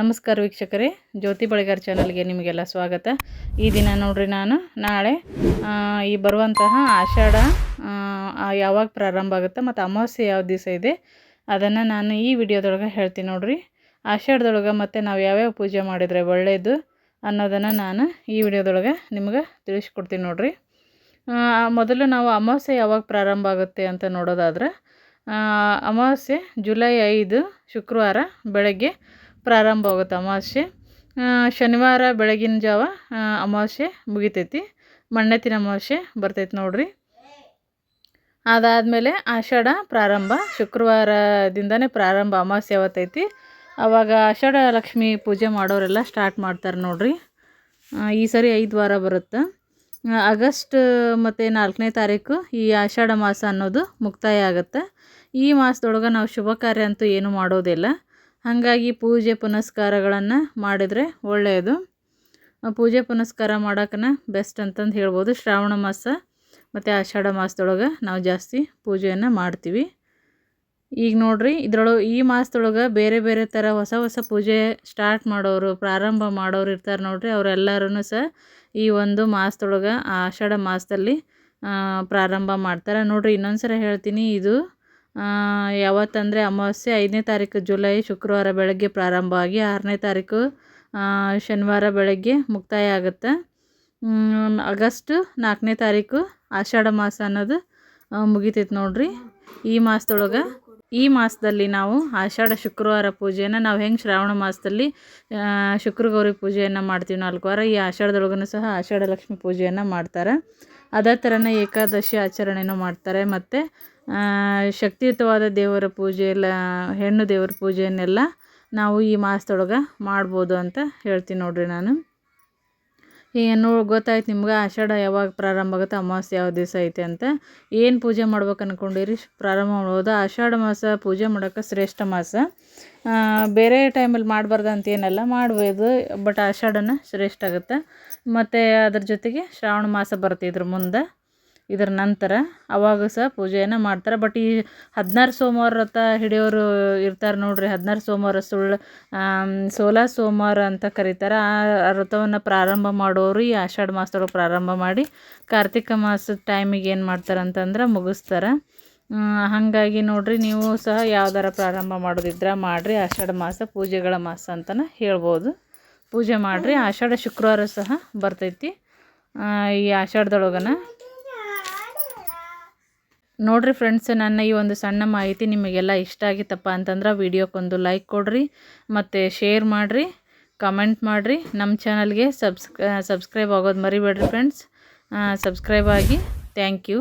ನಮಸ್ಕಾರ ವೀಕ್ಷಕರೇ, ಜ್ಯೋತಿ ಬಳಿಗಾರ್ ಚಾನಲ್ಗೆ ನಿಮಗೆಲ್ಲ ಸ್ವಾಗತ. ಈ ದಿನ ನೋಡ್ರಿ ನಾನು, ನಾಳೆ ಈ ಬರುವಂತಹ ಆಷಾಢ ಯಾವಾಗ ಪ್ರಾರಂಭ ಆಗುತ್ತೆ ಮತ್ತು ಅಮಾವಾಸ್ಯೆ ಯಾವ ದಿವಸ ಇದೆ, ಅದನ್ನು ನಾನು ಈ ವಿಡಿಯೋದೊಳಗೆ ಹೇಳ್ತೀನಿ ನೋಡ್ರಿ. ಆಷಾಢದೊಳಗೆ ಮತ್ತು ನಾವು ಯಾವ್ಯಾವ ಪೂಜೆ ಮಾಡಿದರೆ ಒಳ್ಳೆಯದು ಅನ್ನೋದನ್ನು ನಾನು ಈ ವಿಡಿಯೋದೊಳಗೆ ನಿಮ್ಗೆ ತಿಳಿಸ್ಕೊಡ್ತೀನಿ ನೋಡ್ರಿ. ಮೊದಲು ನಾವು ಅಮಾವಾಸ್ಯೆ ಯಾವಾಗ ಪ್ರಾರಂಭ ಆಗುತ್ತೆ ಅಂತ ನೋಡೋದಾದ್ರೆ ಅಮಾವಾಸ್ಯೆ ಜುಲೈ ಐದು, ಶುಕ್ರವಾರ ಬೆಳಗ್ಗೆ ಪ್ರಾರಂಭ ಆಗುತ್ತೆ ಅಮಾವಾಸ್ಯೆ. ಶನಿವಾರ ಬೆಳಗಿನ ಜಾವ ಅಮಾವಾಸ್ಯೆ ಮುಗಿತೈತಿ. ಮಣ್ಣೆತ್ತಿನ ಅಮಾವಾಸ್ಯೆ ಬರ್ತೈತಿ ನೋಡ್ರಿ. ಅದಾದಮೇಲೆ ಆಷಾಢ ಪ್ರಾರಂಭ. ಶುಕ್ರವಾರದಿಂದನೇ ಪ್ರಾರಂಭ ಅಮಾವಾಸ್ಯೆ ಅವತ್ತೈತಿ ಆವಾಗ ಆಷಾಢ ಲಕ್ಷ್ಮಿ ಪೂಜೆ ಮಾಡೋರೆಲ್ಲ ಸ್ಟಾರ್ಟ್ ಮಾಡ್ತಾರೆ ನೋಡ್ರಿ. ಈ ಸರಿ ಐದು ವಾರ ಬರುತ್ತೆ. ಆಗಸ್ಟ್, ಮತ್ತು ನಾಲ್ಕನೇ ತಾರೀಕು ಈ ಆಷಾಢ ಮಾಸ ಅನ್ನೋದು ಮುಕ್ತಾಯ ಆಗುತ್ತೆ. ಈ ಮಾಸದೊಳಗೆ ನಾವು ಶುಭ ಕಾರ್ಯ ಅಂತೂ ಏನೂ ಮಾಡೋದಿಲ್ಲ. ಹಾಗಾಗಿ ಪೂಜೆ ಪುನಸ್ಕಾರಗಳನ್ನು ಮಾಡಿದರೆ ಒಳ್ಳೆಯದು. ಪೂಜೆ ಪುನಸ್ಕಾರ ಮಾಡೋಕ್ಕನ ಬೆಸ್ಟ್ ಅಂತಂದು ಹೇಳ್ಬೋದು. ಶ್ರಾವಣ ಮಾಸ ಮತ್ತು ಆಷಾಢ ಮಾಸದೊಳಗೆ ನಾವು ಜಾಸ್ತಿ ಪೂಜೆಯನ್ನು ಮಾಡ್ತೀವಿ. ಈಗ ನೋಡಿರಿ, ಇದ್ರೊಳಗೆ ಈ ಮಾಸದೊಳಗೆ ಬೇರೆ ಬೇರೆ ಥರ ಹೊಸ ಹೊಸ ಪೂಜೆ ಸ್ಟಾರ್ಟ್ ಮಾಡೋರು, ಪ್ರಾರಂಭ ಮಾಡೋರು ಇರ್ತಾರೆ ನೋಡಿರಿ. ಅವರೆಲ್ಲರೂ ಸಹ ಈ ಒಂದು ಮಾಸದೊಳಗೆ ಆಷಾಢ ಮಾಸದಲ್ಲಿ ಪ್ರಾರಂಭ ಮಾಡ್ತಾರೆ. ನೋಡಿರಿ ಇನ್ನೊಂದು ಸಲ ಹೇಳ್ತೀನಿ, ಇದು ಯಾವತ್ತಂದರೆ ಅಮಾವಾಸ್ಯೆ ಐದನೇ ತಾರೀಕು ಜುಲೈ ಶುಕ್ರವಾರ ಬೆಳಗ್ಗೆ ಪ್ರಾರಂಭ ಆಗಿ ಆರನೇ ತಾರೀಕು ಶನಿವಾರ ಬೆಳಗ್ಗೆ ಮುಕ್ತಾಯ ಆಗುತ್ತೆ. ಆಗಸ್ಟ್ ನಾಲ್ಕನೇ ತಾರೀಕು ಆಷಾಢ ಮಾಸ ಅನ್ನೋದು ಮುಗಿತೈತೆ ನೋಡ್ರಿ. ಈ ಮಾಸದೊಳಗೆ, ಈ ಮಾಸದಲ್ಲಿ ನಾವು ಆಷಾಢ ಶುಕ್ರವಾರ ಪೂಜೆಯನ್ನು ನಾವು ಹೆಂಗೆ ಶ್ರಾವಣ ಮಾಸದಲ್ಲಿ ಶುಕ್ರಗೌರಿ ಪೂಜೆಯನ್ನು ಮಾಡ್ತೀವಿ ನಾಲ್ಕು ವಾರ, ಈ ಆಷಾಢದೊಳಗೂ ಸಹ ಆಷಾಢ ಲಕ್ಷ್ಮಿ ಪೂಜೆಯನ್ನು ಮಾಡ್ತಾರೆ. ಅದೇ ಥರನೇ ಏಕಾದಶಿ ಆಚರಣೆನೂ ಮಾಡ್ತಾರೆ. ಮತ್ತು ಶಕ್ತಿಯುತವಾದ ದೇವರ ಪೂಜೆ ಎಲ್ಲ, ಹೆಣ್ಣು ದೇವರ ಪೂಜೆಯನ್ನೆಲ್ಲ ನಾವು ಈ ಮಾಸದೊಳಗೆ ಮಾಡ್ಬೋದು ಅಂತ ಹೇಳ್ತೀನಿ ನೋಡಿರಿ ನಾನು. ಈಗ ನೋ, ಗೊತ್ತಾಯ್ತು ನಿಮ್ಗೆ ಆಷಾಢ ಯಾವಾಗ ಪ್ರಾರಂಭ ಆಗುತ್ತೆ, ಅಮಾವಾಸ್ಯೆ ಯಾವ ದಿವಸ ಐತೆ ಅಂತ. ಏನು ಪೂಜೆ ಮಾಡ್ಬೇಕು ಅಂದ್ಕೊಂಡಿರಿ ಪ್ರಾರಂಭ ಮಾಡ್ಬೋದು ಆಷಾಢ ಮಾಸ, ಪೂಜೆ ಮಾಡೋಕ್ಕೆ ಶ್ರೇಷ್ಠ ಮಾಸ. ಬೇರೆ ಟೈಮಲ್ಲಿ ಮಾಡಬಾರ್ದು ಅಂತ ಏನಲ್ಲ, ಮಾಡ್ಬೋದು, ಬಟ್ ಆಷಾಢನ ಶ್ರೇಷ್ಠ ಆಗುತ್ತೆ. ಮತ್ತು ಅದ್ರ ಜೊತೆಗೆ ಶ್ರಾವಣ ಮಾಸ ಬರುತ್ತೆ ಇದ್ರ ಮುಂದೆ. ಇದರ ನಂತರ ಅವಾಗ ಸಹ ಪೂಜೆಯನ್ನು ಮಾಡ್ತಾರೆ. ಬಟ್ ಈ ಹದಿನಾರು ಸೋಮವಾರ ವ್ರತ ಹಿಡಿಯೋರು ಇರ್ತಾರೆ ನೋಡಿರಿ. ಹದಿನಾರು ಸೋಮವಾರ ಸುಳ್ಳು ಸೋಲ ಸೋಮವಾರ ಅಂತ ಕರೀತಾರೆ. ಆ ವ್ರತವನ್ನು ಪ್ರಾರಂಭ ಮಾಡೋರು ಈ ಆಷಾಢ ಮಾಸದೊಳಗೆ ಪ್ರಾರಂಭ ಮಾಡಿ ಕಾರ್ತಿಕ ಮಾಸದ ಟೈಮಿಗೆ ಏನು ಮಾಡ್ತಾರೆ ಅಂತಂದ್ರೆ ಮುಗಿಸ್ತಾರೆ. ಹಾಗಾಗಿ ನೋಡಿರಿ ನೀವು ಸಹ ಯಾವ್ದಾರ ಪ್ರಾರಂಭ ಮಾಡೋದಿದ್ರೆ ಮಾಡಿರಿ. ಆಷಾಢ ಮಾಸ ಪೂಜೆಗಳ ಮಾಸ ಅಂತಲೇ ಹೇಳ್ಬೋದು. ಪೂಜೆ ಮಾಡಿರಿ. ಆಷಾಢ ಶುಕ್ರವಾರ ಸಹ ಬರ್ತೈತಿ. ಈ ಆಷಾಢದೊಳಗನ ನೋಡ್ರಿ ಫ್ರೆಂಡ್ಸ್ ನನ್ನ ಈ ಒಂದು ಸಣ್ಣ ಮಾಹಿತಿ ನಿಮಗೆಲ್ಲ ಇಷ್ಟ ಆಗಿತ್ತಪ್ಪ ಅಂತಂದ್ರೆ ವಿಡಿಯೋಕ್ಕೊಂದು ಲೈಕ್ ಕೊಡ್ರಿ, ಮತ್ತು ಶೇರ್ ಮಾಡಿರಿ ಕಮೆಂಟ್ ಮಾಡಿರಿ. ನಮ್ಮ ಚಾನಲ್ಗೆ ಸಬ್ಸ್ಕ್ ಸಬ್ಸ್ಕ್ರೈಬ್ ಆಗೋದು ಮರಿಬೇಡ್ರಿ ಫ್ರೆಂಡ್ಸ್ ಸಬ್ಸ್ಕ್ರೈಬ್ ಆಗಿ ಥ್ಯಾಂಕ್ ಯು